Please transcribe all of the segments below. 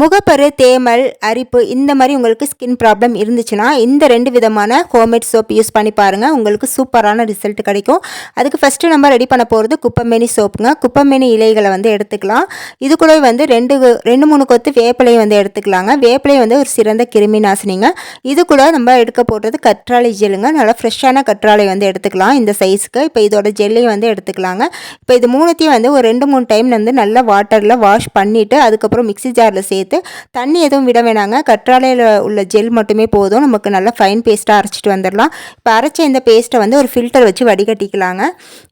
முகப்பரு தேமல் அரிப்பு இந்த மாதிரி உங்களுக்கு ஸ்கின் ப்ராப்ளம் இருந்துச்சுன்னா இந்த ரெண்டு விதமான ஹோம்மேட் சோப் யூஸ் பண்ணி பாருங்கள் உங்களுக்கு சூப்பரான ரிசல்ட் கிடைக்கும். அதுக்கு ஃபஸ்ட்டு நம்ம ரெடி பண்ண போகிறது குப்பமேனி சோப்புங்க குப்பமேனி இலைகளை வந்து எடுத்துக்கலாம். இது கூட வந்து ரெண்டு ரெண்டு மூணு கொத்து வேப்பிலையை வந்து எடுத்துக்கலாங்க. வேப்பிலை வந்து ஒரு சிறந்த கிருமி நாசினிங்க. இது கூட நம்ம எடுக்க போடுறது கற்றாழை ஜெல்லுங்க. நல்லா ஃப்ரெஷ்ஷான கற்றாழை வந்து எடுத்துக்கலாம். இந்த சைஸ்க்கு இப்போ இதோட ஜெல்லையும் வந்து எடுத்துக்கலாங்க. இப்போ இது மூணுத்தையும் வந்து ஒரு ரெண்டு மூணு டைம் வந்து நல்லா வாட்டரில் வாஷ் பண்ணிவிட்டு அதுக்கப்புறம் மிக்சி ஜாரில் சேர்த்து தண்ணி எதுவும் விட வேணாங்க. கற்றாழையில் உள்ள ஜெல் மட்டுமே போதும். நமக்கு நல்லா ஃபைன் பேஸ்ட்டாக அரைச்சிட்டு வந்துடலாம். இப்போ அரைச்ச இந்த பேஸ்ட்டை வந்து ஒரு ஃபில்டர் வச்சு வடிகட்டிக்கலாங்க.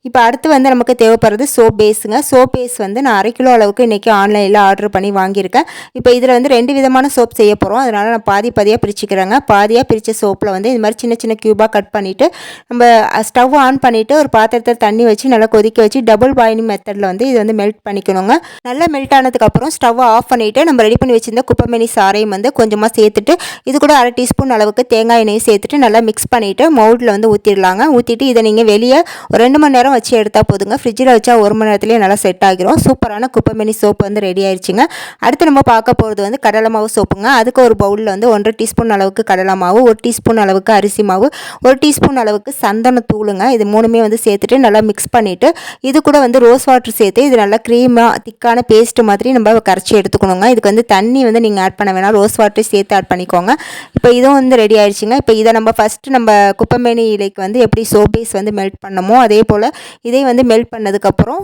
இப்போ அடுத்து வந்து நமக்கு தேவைப்படுறது சோப் பேஸுங்க சோப் பேஸ் வந்து நான் அரை கிலோ அளவுக்கு இன்றைக்கி ஆன்லைனில் ஆர்டர் பண்ணி வாங்கியிருக்கேன். இப்போ இதில் வந்து ரெண்டு விதமான சோப் செய்ய போகிறோம் அதனால் நான் பாதி பாதியாக பிரிச்சுக்கிறேங்க. பாதியாக பிரித்த சோப்பில் வந்து இது மாதிரி சின்ன சின்ன க்யூபாக கட் பண்ணிவிட்டு நம்ம ஸ்டவ் ஆன் பண்ணிவிட்டு ஒரு பாத்திரத்தில் தண்ணி வச்சு நல்லா கொதிக்க வச்சு டபுள் பாயிலிங் மெத்தடில் வந்து இது வந்து மெல்ட் பண்ணிக்கணுங்க. நல்லா மெல்ட் ஆனதுக்கப்புறம் ஸ்டவ் ஆஃப் பண்ணிவிட்டு நம்ம ரெடி பண்ணி வச்சிருந்த குப்பைமேனி சாரையும் வந்து கொஞ்சமாக சேர்த்துட்டு இது கூட அரை டீஸ்பூன் அளவுக்கு தேங்காய் எண்ணெயும் சேர்த்துட்டு நல்லா மிக்ஸ் பண்ணிவிட்டு மவுட்டில் வந்து ஊற்றிடலாங்க ஊற்றிட்டு இதை நீங்கள் வெளியே ஒரு ரெண்டு மணி நேரம் வச்சு எடுத்தால் போதுங்க. ஃப்ரிட்ஜில் வச்சா ஒரு மணி நேரத்துலேயே நல்லா செட் ஆகிரும். சூப்பரான குப்பைமேனி சோப்பு வந்து ரெடி ஆயிடுச்சுங்க அடுத்து நம்ம பார்க்க போகிறது வந்து கடலை மாவு சோப்புங்க. அதுக்கு ஒரு பவுலில் வந்து ஒன்றரை டீஸ்பூன் அளவுக்கு கடலை மாவு ஒரு டீஸ்பூன் அளவுக்கு அரிசி மாவு ஒரு டீஸ்பூன் அளவுக்கு சந்தன தூளுங்க. இது மூணுமே வந்து சேர்த்துட்டு நல்லா மிக்ஸ் பண்ணிவிட்டு இது கூட வந்து ரோஸ் வாட்டர் சேர்த்து இது நல்லா க்ரீமாக திக்கான பேஸ்ட் மாதிரி நம்ம கரைச்சி எடுத்துக்கணுங்க. இதுக்கு வந்து தண்ணி வந்து நீங்கள் ஆட் பண்ண வேணாம். ரோஸ் வாட்டர் சேர்த்து ஆட் பண்ணிக்கோங்க. இப்போ இதுவும் வந்து ரெடி ஆயிடுச்சுங்க இப்போ இதை நம்ம ஃபஸ்ட்டு நம்ம குப்பமேனி இலைக்கு வந்து எப்படி சோபேஸ் வந்து மெல்ட் பண்ணமோ அதே போல் இதே வந்து மெல்ட் பண்ணதுக்கப்புறம்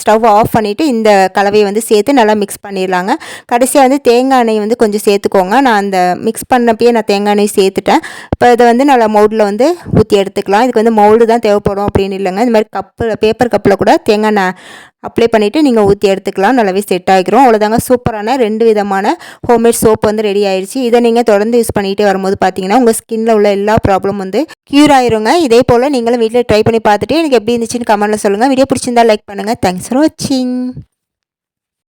ஸ்டவ் ஆஃப் பண்ணிவிட்டு இந்த கலவையை வந்து சேர்த்து நல்லா மிக்ஸ் பண்ணிடலாங்க. கடைசியாக வந்து தேங்காய் எண்ணெய் வந்து கொஞ்சம் சேர்த்துக்கோங்க. நான் அந்த மிக்ஸ் பண்ணப்பயே நான் தேங்காய் எண்ணெய் சேர்த்துட்டேன். இப்போ இதை வந்து நல்லா மவுடில் வந்து ஊற்றி எடுத்துக்கலாம். இதுக்கு வந்து மவுல்டு தான் தேவைப்படும் அப்படின்னு இல்லைங்க. இந்த மாதிரி கப்பில் பேப்பர் கப்பில் கூட தேங்காய் அப்ளை பண்ணிவிட்டு நீங்கள் ஊற்றி எடுத்துக்கலாம். நல்லாவே செட் ஆகிரும் அவ்வளோதாங்க சூப்பரான ரெண்டு விதமான ஹோம்மேட் சோப் வந்து ரெடி ஆயிடுச்சு இதை நீங்கள் தொடர்ந்து யூஸ் பண்ணிகிட்டே வரும்போது பார்த்தீங்கன்னா உங்கள் ஸ்கின்னில் உள்ள எல்லா ப்ராப்ளம் வந்து க்யூர் ஆயிருங்க. இதே போல் நீங்களும் வீட்டில் ட்ரை பண்ணி பார்த்துட்டு எனக்கு எப்படி இருந்துச்சுன்னு கமெண்ட்டில் சொல்லுங்கள் வீடியோ பிடிச்சிருந்தா லைக் பண்ணுங்கள் தேங்க்ஸ் ஃபார் வாட்சிங்